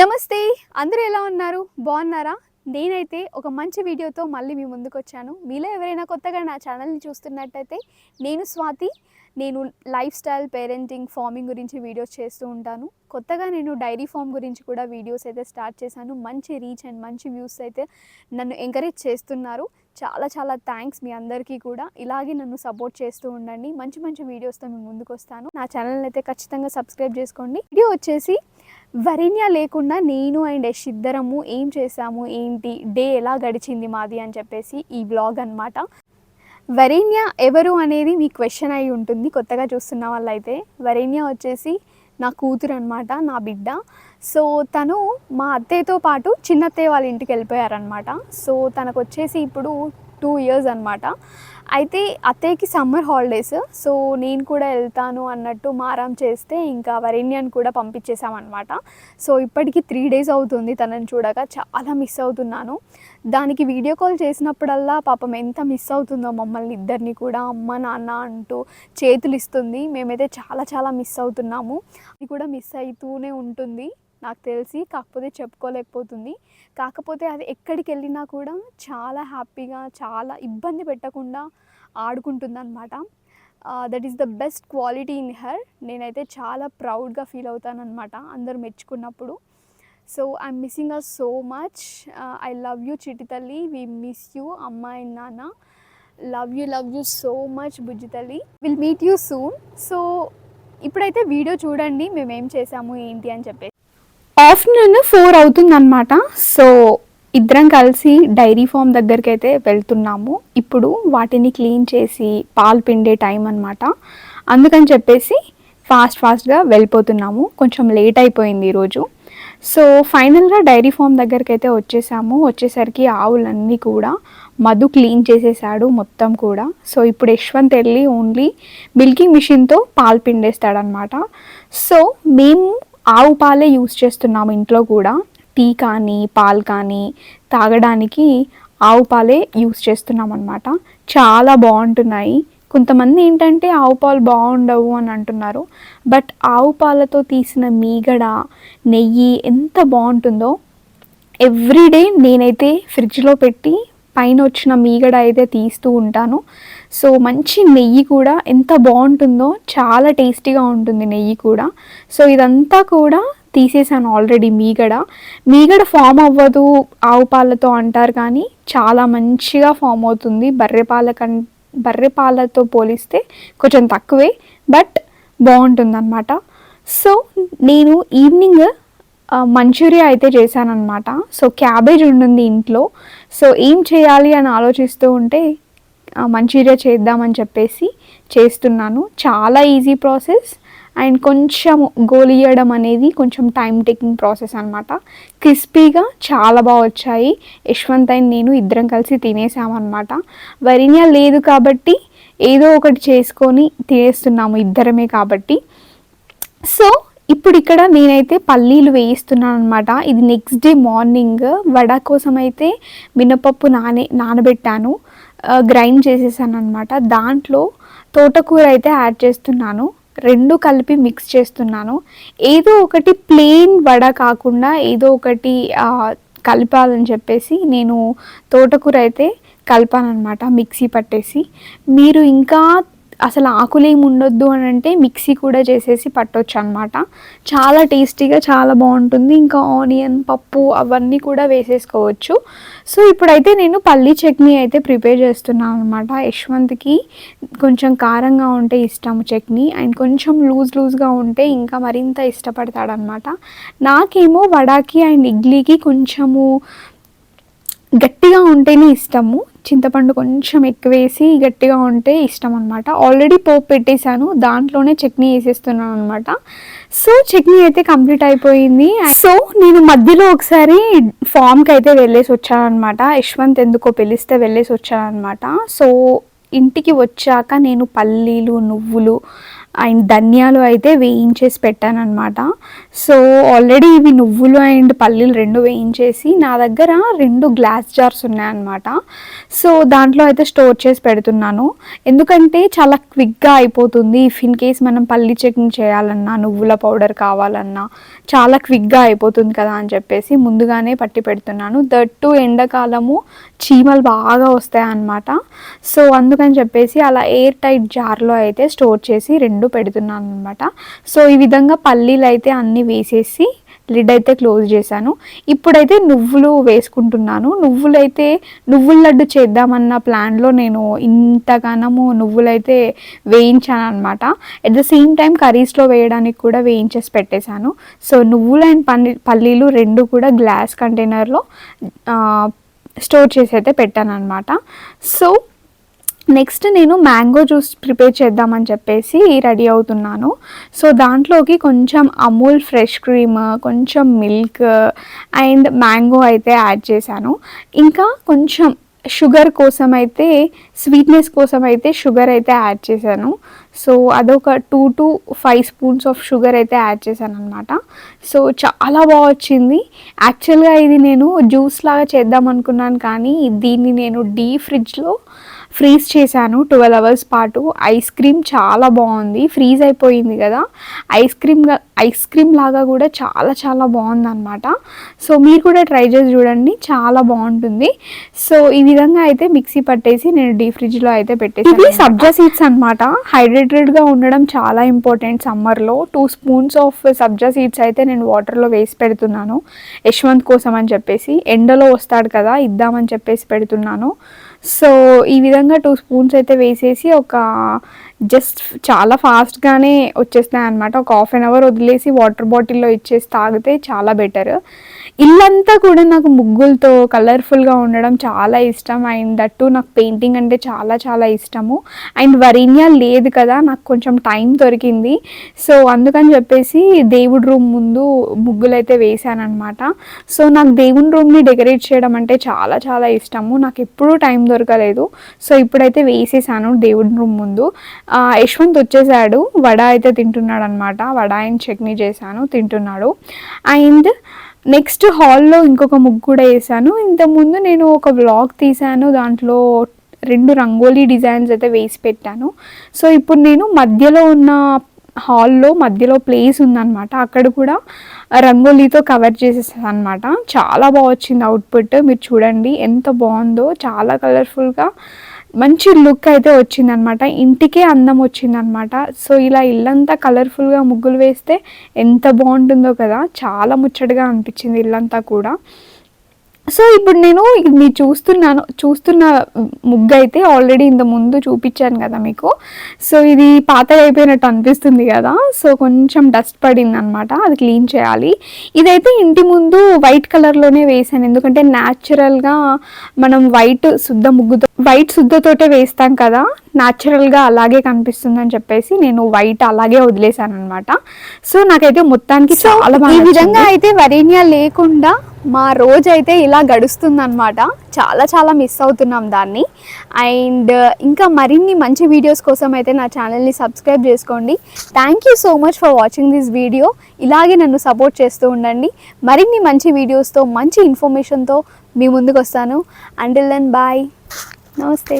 నమస్తే అందరూ ఎలా ఉన్నారు? బాగున్నారా? నేనైతే ఒక మంచి వీడియోతో మళ్ళీ మీ ముందుకు వచ్చాను మీలో ఎవరైనా కొత్తగా నా ఛానల్ని చూస్తున్నట్టయితే నేను స్వాతి. నేను లైఫ్ స్టైల్ పేరెంటింగ్ ఫార్మింగ్ గురించి వీడియోస్ చేస్తూ ఉంటాను. కొత్తగా నేను డైరీ ఫామ్ గురించి కూడా వీడియోస్ అయితే స్టార్ట్ చేశాను. మంచి రీచ్ అండ్ మంచి వ్యూస్ అయితే నన్ను ఎంకరేజ్ చేస్తున్నారు. చాలా చాలా థ్యాంక్స్ మీ అందరికీ కూడా. ఇలాగే నన్ను సపోర్ట్ చేస్తూ ఉండండి. మంచి మంచి వీడియోస్తో మేము ముందుకు వస్తాను నా ఛానల్ అయితే ఖచ్చితంగా సబ్స్క్రైబ్ చేసుకోండి. వీడియో వచ్చేసి వరిణ్య లేకుండా నేను అండ్ యష్ ఇద్దరము ఏం చేసాము ఏంటి డే ఎలా గడిచింది మాది అని చెప్పేసి ఈ బ్లాగ్ అన్నమాట. వరేణ్య ఎవరు అనేది మీ క్వశ్చన్ అయి ఉంటుంది. కొత్తగా చూస్తున్న వాళ్ళైతే వరేణ్య వచ్చేసి నా కూతురు అనమాట నా బిడ్డ. సో తను మా అత్తయ్యతో పాటు చిన్నత్తయ్య వాళ్ళ ఇంటికి వెళ్ళిపోయారనమాట సో తనకు వచ్చేసి ఇప్పుడు టూ ఇయర్స్ అనమాట అయితే అత్తయ్యకి సమ్మర్ హాలిడేస్ సో నేను కూడా వెళ్తాను అన్నట్టు మారం చేస్తే ఇంకా వరేణ్యాన్ని కూడా పంపించేసామన్నమాట సో ఇప్పటికి త్రీ డేస్ అవుతుంది తనని చూడగా చాలా మిస్ అవుతున్నాను. దానికి వీడియో కాల్ చేసినప్పుడల్లా పాపం ఎంత మిస్ అవుతుందో మమ్మల్ని ఇద్దరిని కూడా అమ్మ నాన్న అంటూ చేతులు ఇస్తుంది మేమైతే చాలా చాలా మిస్ అవుతున్నాము. అది కూడా మిస్ అవుతూనే ఉంటుంది. నాకు తెలిసి కాకపోతే చెప్పుకోలేకపోతుంది. కాకపోతే అది ఎక్కడికి వెళ్ళినా కూడా చాలా హ్యాపీగా చాలా ఇబ్బంది పెట్టకుండా ఆడుకుంటుంది అనమాట that is the best quality in her నేనైతే చాలా ప్రౌడ్గా ఫీల్ అవుతాను అనమాట అందరు మెచ్చుకున్నప్పుడు. So I'm missing uh so much I love you Chitti తల్లి. వి మిస్ యూ అమ్మాయి నాన్న. Love you love you so much బుజ్జి తల్లి. Will meet you soon so ఇప్పుడైతే వీడియో చూడండి మేము ఏం చేసాము ఏంటి అని చెప్పేసి. ఆఫ్టర్నూన్ ఫోర్ అవుతుందన్నమాట. సో ఇద్దరం కలిసి డైరీ ఫామ్ దగ్గరికి అయితే వెళ్తున్నాము. ఇప్పుడు వాటిని క్లీన్ చేసి పాలు పిండే టైం అనమాట అందుకని చెప్పేసి ఫాస్ట్ ఫాస్ట్గా వెళ్ళిపోతున్నాము. కొంచెం లేట్ అయిపోయింది ఈరోజు సో ఫైనల్గా డైరీ ఫామ్ దగ్గరికి అయితే వచ్చేసాము. వచ్చేసరికి ఆవులన్నీ కూడా మధు క్లీన్ చేసేసాడు మొత్తం కూడా. సో ఇప్పుడు యశ్వంత్ వెళ్ళి ఓన్లీ మిల్కింగ్ మిషన్తో పాలు పిండేస్తాడనమాట సో మేము ఆవు పాలే యూస్ చేస్తున్నాము ఇంట్లో కూడా. టీ కానీ పాలు కానీ తాగడానికి ఆవు పాలే యూస్ చేస్తున్నాం అనమాట చాలా బాగుంటున్నాయి. కొంతమంది ఏంటంటే ఆవు పాలు బాగుండవు అని అంటున్నారు. బట్ ఆవు పాలతో తీసిన మీగడ నెయ్యి ఎంత బాగుంటుందో ఎవ్రీడే నేనైతే ఫ్రిడ్జ్లో పెట్టి పైన వచ్చిన మీగడ అయితే తీస్తూ ఉంటాను. సో మంచి నెయ్యి కూడా ఎంత బాగుంటుందో చాలా టేస్టీగా ఉంటుంది నెయ్యి కూడా. సో ఇదంతా కూడా తీసేసాను ఆల్రెడీ మీగడ. మీగడ ఫామ్ అవ్వదు ఆవు పాలతో అంటారు కానీ చాలా మంచిగా ఫామ్ అవుతుంది. బర్రె పాల కం బర్రె పాలతో పోలిస్తే కొంచెం తక్కువే బట్ బాగుంటుందన్నమాట. సో నేను ఈవినింగ్ మంచూరియా అయితే చేశానన్నమాట. సో క్యాబేజ్ ఉండింది ఇంట్లో. సో ఏం చేయాలి అని ఆలోచిస్తూ ఉంటే మంచూరియా చేద్దామని చెప్పేసి చేస్తున్నాను. చాలా ఈజీ ప్రాసెస్ అండ్ కొంచెం గోలియడం అనేది కొంచెం టైం టేకింగ్ ప్రాసెస్ అనమాట క్రిస్పీగా చాలా బాగా వచ్చాయి. యశ్వంత్ అండ్ నేను ఇద్దరం కలిసి తినేసామన్నమాట వరిన్యా లేదు కాబట్టి ఏదో ఒకటి చేసుకొని తినేస్తున్నాము ఇద్దరమే కాబట్టి. సో ఇప్పుడు ఇక్కడ నేనైతే పల్లీలు వేయిస్తున్నాను అనమాట ఇది నెక్స్ట్ డే మార్నింగ్ వడ కోసం అయితే మినపప్పు నానే నానబెట్టాను. గ్రైండ్ చేసేసాను అనమాట దాంట్లో తోటకూర అయితే యాడ్ చేస్తున్నాను. రెండు కలిపి మిక్స్ చేస్తున్నాను. ఏదో ఒకటి ప్లెయిన్ వడ కాకుండా ఏదో ఒకటి కలపాలని చెప్పేసి నేను తోటకూర అయితే కలిపానమాట మిక్సీ పట్టేసి. మీరు ఇంకా అసలు ఆకులు ఉండొద్దు అని అంటే మిక్సీ కూడా చేసేసి పట్టొచ్చు అనమాట చాలా టేస్టీగా చాలా బాగుంటుంది. ఇంకా ఆనియన్ పప్పు అవన్నీ కూడా వేసేసుకోవచ్చు. సో ఇప్పుడైతే నేను పల్లీ చట్నీ అయితే ప్రిపేర్ చేస్తున్నాను అనమాట యశ్వంత్కి కొంచెం కారంగా ఉంటే ఇష్టం చట్నీ. అండ్ కొంచెం లూజ్ లూజ్గా ఉంటే ఇంకా మరింత ఇష్టపడతాడనమాట. నాకేమో వడాకి అండ్ ఇడ్లీకి కొంచెము గట్టిగా ఉంటేనే ఇష్టము. చింతపండు కొంచెం ఎక్కువ వేసి గట్టిగా ఉంటే ఇష్టం అనమాట ఆల్రెడీ పోపు పెట్టేశాను. దాంట్లోనే చట్నీ వేసేస్తున్నాను అనమాట సో చట్నీ అయితే కంప్లీట్ అయిపోయింది. సో నేను మధ్యలో ఒకసారి ఫామ్కి అయితే వెళ్ళేసి వచ్చాను అనమాట యశ్వంత్ ఎందుకో పిలిస్తే వెళ్ళేసి వచ్చాను అనమాట సో ఇంటికి వచ్చాక నేను పల్లీలు నువ్వులు అండ్ ధనియాలు అయితే వేయించేసి పెట్టాను అనమాట సో ఆల్రెడీ ఇవి నువ్వులు అండ్ పల్లీలు రెండు వేయించేసి నా దగ్గర రెండు గ్లాస్ జార్స్ ఉన్నాయన్నమాట. సో దాంట్లో అయితే స్టోర్ చేసి పెడుతున్నాను. ఎందుకంటే చాలా క్విక్గా అయిపోతుంది. ఇఫ్ ఇన్ కేస్ మనం పల్లి చట్నీ చేయాలన్నా నువ్వుల పౌడర్ కావాలన్నా చాలా క్విక్గా అయిపోతుంది కదా అని చెప్పేసి ముందుగానే పట్టి పెడుతున్నాను. దట్టు ఎండాకాలము చీమలు బాగా వస్తాయి అన్నమాట సో అందుకని చెప్పేసి అలా ఎయిర్ టైట్ జార్లో అయితే స్టోర్ చేసి రెండు పెడుతున్నాను అనమాట సో ఈ విధంగా పల్లీలు అయితే అన్నీ వేసేసి లిడ్ అయితే క్లోజ్ చేశాను. ఇప్పుడైతే నువ్వులు వేసుకుంటున్నాను. నువ్వులైతే నువ్వుల లడ్డు చేద్దామన్న ప్లాన్లో నేను ఇంతగానము నువ్వులైతే వేయించాను అనమాట అట్ ద సేమ్ టైం కర్రీస్లో వేయడానికి కూడా వేయించేసి పెట్టేశాను. సో నువ్వులు అండ్ పల్లి పల్లీలు రెండు కూడా గ్లాస్ కంటైనర్లో స్టోర్ చేసి అయితే పెట్టాను అనమాట సో నెక్స్ట్ నేను మ్యాంగో జ్యూస్ ప్రిపేర్ చేద్దామని చెప్పేసి రెడీ అవుతున్నాను. సో దాంట్లోకి కొంచెం అమూల్ ఫ్రెష్ క్రీమ్ కొంచెం మిల్క్ అండ్ మ్యాంగో అయితే యాడ్ చేశాను. ఇంకా కొంచెం షుగర్ కోసం అయితే స్వీట్నెస్ కోసం అయితే షుగర్ అయితే యాడ్ చేశాను. సో అదొక two to five spoons of sugar అయితే యాడ్ చేశాను అనమాట సో చాలా బాగా వచ్చింది. యాక్చువల్గా ఇది నేను జ్యూస్ లాగా చేద్దాం అనుకున్నాను కానీ దీన్ని నేను డీ ఫ్రిడ్జ్లో ఫ్రీజ్ చేశాను ట్వెల్వ్ అవర్స్ పాటు. ఐస్ క్రీమ్ చాలా బాగుంది. ఫ్రీజ్ అయిపోయింది కదా. ఐస్ క్రీమ్ ఐస్ క్రీమ్ లాగా కూడా చాలా చాలా బాగుంది అనమాట సో మీరు కూడా ట్రై చేసి చూడండి. చాలా బాగుంటుంది. సో ఈ విధంగా అయితే మిక్సీ పట్టేసి నేను డీ ఫ్రిడ్జ్లో అయితే పెట్టేసి ఇవి సబ్జా సీడ్స్ అనమాట హైడ్రేటెడ్గా ఉండడం చాలా ఇంపార్టెంట్ సమ్మర్లో two spoons of sabja seeds అయితే నేను వాటర్లో వేసి పెడుతున్నాను. యశ్వంత్ కోసం అని చెప్పేసి. ఎండలో వస్తాడు కదా ఇద్దామని చెప్పేసి పెడుతున్నాను. సో ఈ విధంగా టూ స్పూన్స్ అయితే వేసేసి ఒక జస్ట్ చాలా ఫాస్ట్గానే వచ్చేస్తాయి అనమాట ఒక హాఫ్ అన్ అవర్ వదిలేసి వాటర్ బాటిల్లో ఇచ్చేసి తాగితే చాలా బెటర్ ఇల్లంతా కూడా నాకు ముగ్గులతో కలర్ఫుల్గా ఉండడం చాలా ఇష్టం. అండ్ దట్టు నాకు పెయింటింగ్ అంటే చాలా చాలా ఇష్టము. అండ్ వరీన్యా లేదు కదా నాకు కొంచెం టైం దొరికింది. సో అందుకని చెప్పేసి దేవుడి రూమ్ ముందు ముగ్గులు అయితే వేసాను సో నాకు దేవుని రూమ్ని డెకరేట్ చేయడం అంటే చాలా చాలా ఇష్టము. నాకు ఎప్పుడూ టైం దొరకలేదు. సో ఇప్పుడైతే వేసేసాను దేవుడి రూమ్ ముందు. యశ్వంత్ వచ్చేసాడు. వడ అయితే తింటున్నాడు అనమాట వడ అండ్ చట్నీ చేశాను తింటున్నాడు. అండ్ నెక్స్ట్ హాల్లో ఇంకొక ముగ్గు కూడా వేసాను ఇంతకుముందు నేను ఒక వ్లాగ్ తీసాను దాంట్లో రెండు రంగోలీ డిజైన్స్ అయితే వేసి పెట్టాను. సో ఇప్పుడు నేను మధ్యలో ఉన్న హాల్లో మధ్యలో ప్లేస్ ఉందన్నమాట. అక్కడ కూడా రంగోలీతో కవర్ చేసేసాను అనమాట చాలా బాగా వచ్చింది అవుట్పుట్. మీరు చూడండి ఎంత బాగుందో. చాలా కలర్ఫుల్గా మంచి లుక్ అయితే వచ్చిందనమాట ఇంటికే అందం వచ్చిందనమాట సో ఇలా ఇల్లంతా కలర్ఫుల్గా ముగ్గులు వేస్తే ఎంత బాగుంటుందో కదా. చాలా ముచ్చటగా అనిపించింది ఇల్లంతా కూడా. సో ఇప్పుడు నేను మీరు చూస్తున్నాను చూస్తున్న ముగ్గు అయితే ఆల్రెడీ ఇంత ముందు చూపించాను కదా మీకు. సో ఇది పాత అయిపోయినట్టు అనిపిస్తుంది కదా. సో కొంచెం డస్ట్ పడింది అనమాట అది క్లీన్ చేయాలి. ఇదైతే ఇంటి ముందు వైట్ కలర్లోనే వేసాను. ఎందుకంటే న్యాచురల్గా మనం వైట్ శుద్ధ ముగ్గుతో వైట్ శుద్ధతోటే వేస్తాం కదా. న్యాచురల్గా అలాగే కనిపిస్తుంది అని చెప్పేసి నేను వైట్ అలాగే వదిలేసాను అనమాట సో నాకైతే మొత్తానికి చాలా ఈ విధంగా అయితే వరేణ్య లేకుండా మా రోజు అయితే ఇలా గడుస్తుందనమాట చాలా చాలా మిస్ అవుతున్నాం దాన్ని. అండ్ ఇంకా మరిన్ని మంచి వీడియోస్ కోసం అయితే నా ఛానల్ని సబ్స్క్రైబ్ చేసుకోండి. Thank you so much for watching this video ఇలాగే నన్ను సపోర్ట్ చేస్తూ ఉండండి. మరిన్ని మంచి వీడియోస్తో మంచి ఇన్ఫర్మేషన్తో మీ ముందుకు వస్తాను అంటిల్ దెన్ బాయ్ నమస్తే.